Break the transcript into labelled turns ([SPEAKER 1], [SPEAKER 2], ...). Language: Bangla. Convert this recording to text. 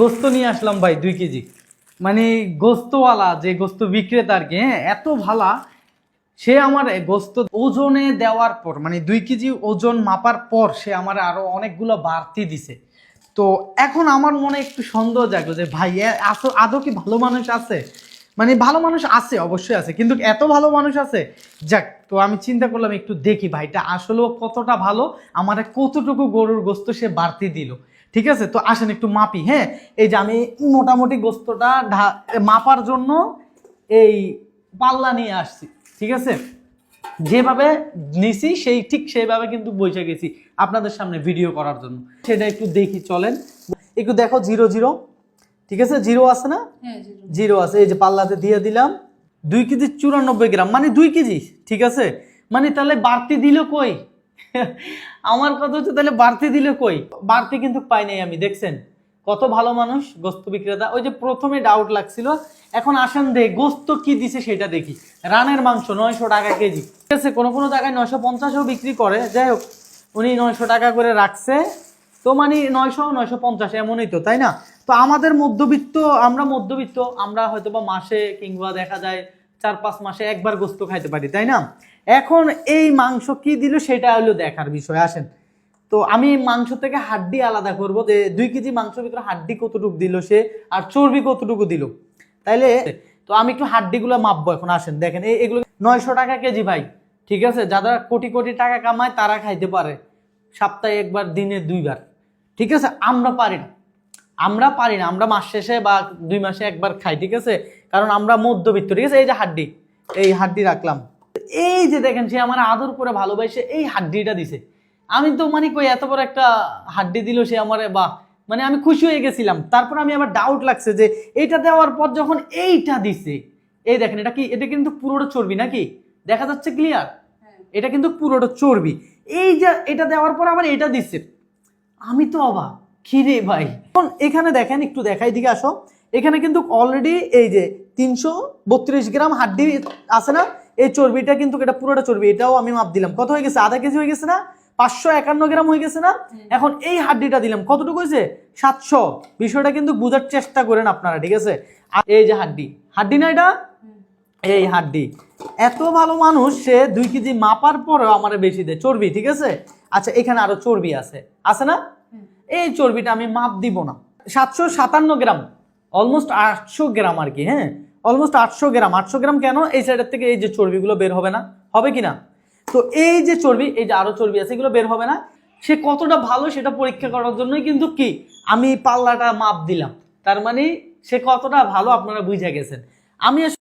[SPEAKER 1] গোস্ত নিয়ে আসলাম ভাই, দুই কেজি। মানে গোস্তওয়ালা, যে গোস্ত বিক্রেতা আর কি হ্যাঁ এত ভালা, সে আমার গোস্ত ওজনে দেওয়ার পর মানে দুই কেজি ওজন মাপার পর সে আমার আরও অনেকগুলো বাড়তি দিছে। তো এখন আমার মনে একটু সন্দেহ জাগলো যে, ভাই আদৌ কি ভালো মানুষ আছে? মানে ভালো মানুষ আছে, অবশ্যই আছে, কিন্তু এত ভালো মানুষ আছে? যাক, তো আমি চিন্তা করলাম একটু দেখি ভাইটা আসলেও কতটা ভালো? আমার কতটুকু গরুর গোস্ত সে বাড়তি দিল? ঠিক আছে? তো আসেন একটু মাপি হ্যাঁ? এই যে আমি মোটামুটি গোস্তটা মাপার জন্য এই পাল্লা নিয়ে আসছি ঠিক আছে? যেভাবে নিছি সেই ঠিক সেইভাবে কিন্তু বসে গেছি আপনাদের সামনে ভিডিও করার জন্য। সেটা একটু দেখি চলেন। একটু দেখো জিরো জিরো ঠিক আছে? জিরো আছে না?
[SPEAKER 2] হ্যাঁ জিরো
[SPEAKER 1] আছে এই যে পাল্লাতে দিয়ে দিলাম। দুই কেজি চুরানব্বই গ্রাম মানে দুই কেজি ঠিক আছে? মানে তাহলে বাড়তি দিল কই? আমার কথা হচ্ছে তাহলে বাড়তি দিল কই? বাড়তি কিন্তু পাই নাই আমি, দেখছেন? কত ভালো মানুষ, গোস্ত বিক্রেতা। ওই যে প্রথমে ডাউট লাগছিল, এখন আসেন দে গোস্ত কি দিছে সেটা দেখি। রানের মাংস, নয়শো টাকা কেজি। ঠিক আছে, কোনো কোনো জায়গায় নয়শো পঞ্চাশও বিক্রি করে। যাই হোক, উনি নয়শো টাকা করে রাখছে। তো মানে নয়শো নয়শো পঞ্চাশ, এমনই তো, তাই না? তো আমাদের মধ্যবিত্ত, আমরা মধ্যবিত্ত, আমরা হয়তো বা মাসে কিংবা দেখা যায় চার পাঁচ মাসে একবার গোস্ত খাইতে পারি, তাই না? এখন এই মাংস কি দিল সেটা হলো দেখার বিষয়, আসেন। তো আমি মাংস থেকে হাড্ডি আলাদা করব যে দুই কেজি মাংসের ভিতরে হাড্ডি কতটুকু দিল সে আর চর্বি কতটুকু দিল। তাইলে তো আমি একটু হাড্ডিগুলো মাপবো এখন, আসেন, দেখেন, এই এগুলো নয়শো টাকা কেজি ভাই, ঠিক আছে? যারা কোটি কোটি টাকা কামায় তারা খাইতে পারে, সপ্তাহে একবার, দিনে দুইবার, ঠিক আছে? আমরা পারি না। আমরা পারি না আমরা মাস শেষে বা দুই মাসে একবার খাই ঠিক আছে? কারণ আমরা মধ্যবিত্ত ঠিক আছে? এই যে হাড্ডি এই হাড্ডি রাখলাম। এই যে দেখেন সে আমার আদর করে ভালোবাসে এই হাড্ডিটা দিছে। আমি তো মানে কই এত বড় একটা হাড্ডি দিল সে আমার বাহ! মানে আমি খুশি হয়ে গেছিলাম। তারপর আমি আবার ডাউট লাগছে যে এইটা দেওয়ার পর যখন এইটা দিছে এই দেখেন এটা কি এটা কিন্তু পুরোটা চর্বি নাকি? দেখা যাচ্ছে ক্লিয়ার এটা কিন্তু পুরোটা চর্বি। এই যে এটা দেওয়ার পর আবার এটা দিচ্ছে আমি তো অবাক। খিরে ভাই? এখন এখানে দেখেন, একটু দেখাই দিকে আসো। এখানে কিন্তু অলরেডি এই যে তিনশো বত্রিশ গ্রাম হাড্ডি আছে না? এই চর্বিটা কিন্তু এটা পুরোটা চর্বি, এটাও আমি মাপ দিলাম। কত হয়ে গেছে? আধা কেজি হয়ে গেছে না? পাঁচশো একান্ন গ্রাম হয়ে গেছে না? এখন এই হাড্ডিটা দিলাম। কতটুকু হয়েছে? সাতশো। বিষয়টা কিন্তু বোঝার চেষ্টা করেন আপনারা, ঠিক আছে? এই যে হাড্ডি। হাড্ডি না এটা? এই হাড্ডি। এত ভালো মানুষ, সে দুই কেজি মাপার পরেও আমার বেশি দেয়। চর্বি, ঠিক আছে? আচ্ছা এখানে আরও চর্বি আছে। আছে না? এই চর্বিটা আমি মাপ দিব না। সাতশো সাতান্ন গ্রাম অলমোস্ট আটশো গ্রাম আর কি হ্যাঁ? অলমোস্ট আটশো গ্রাম। আটশো গ্রাম কেন? এই সাইডের থেকে এই যে চর্বিগুলো বের হবে না। হবে কি না? তো এই যে চর্বি, এই যে আরও চর্বি আছে, এগুলো বের হবে না। সে কতটা ভালো সেটা পরীক্ষা করার জন্যই কিন্তু কি? আমি পাল্লাটা মাপ দিলাম। তার মানে সে কতটা ভালো আপনারা বুঝে গেছেন। আমি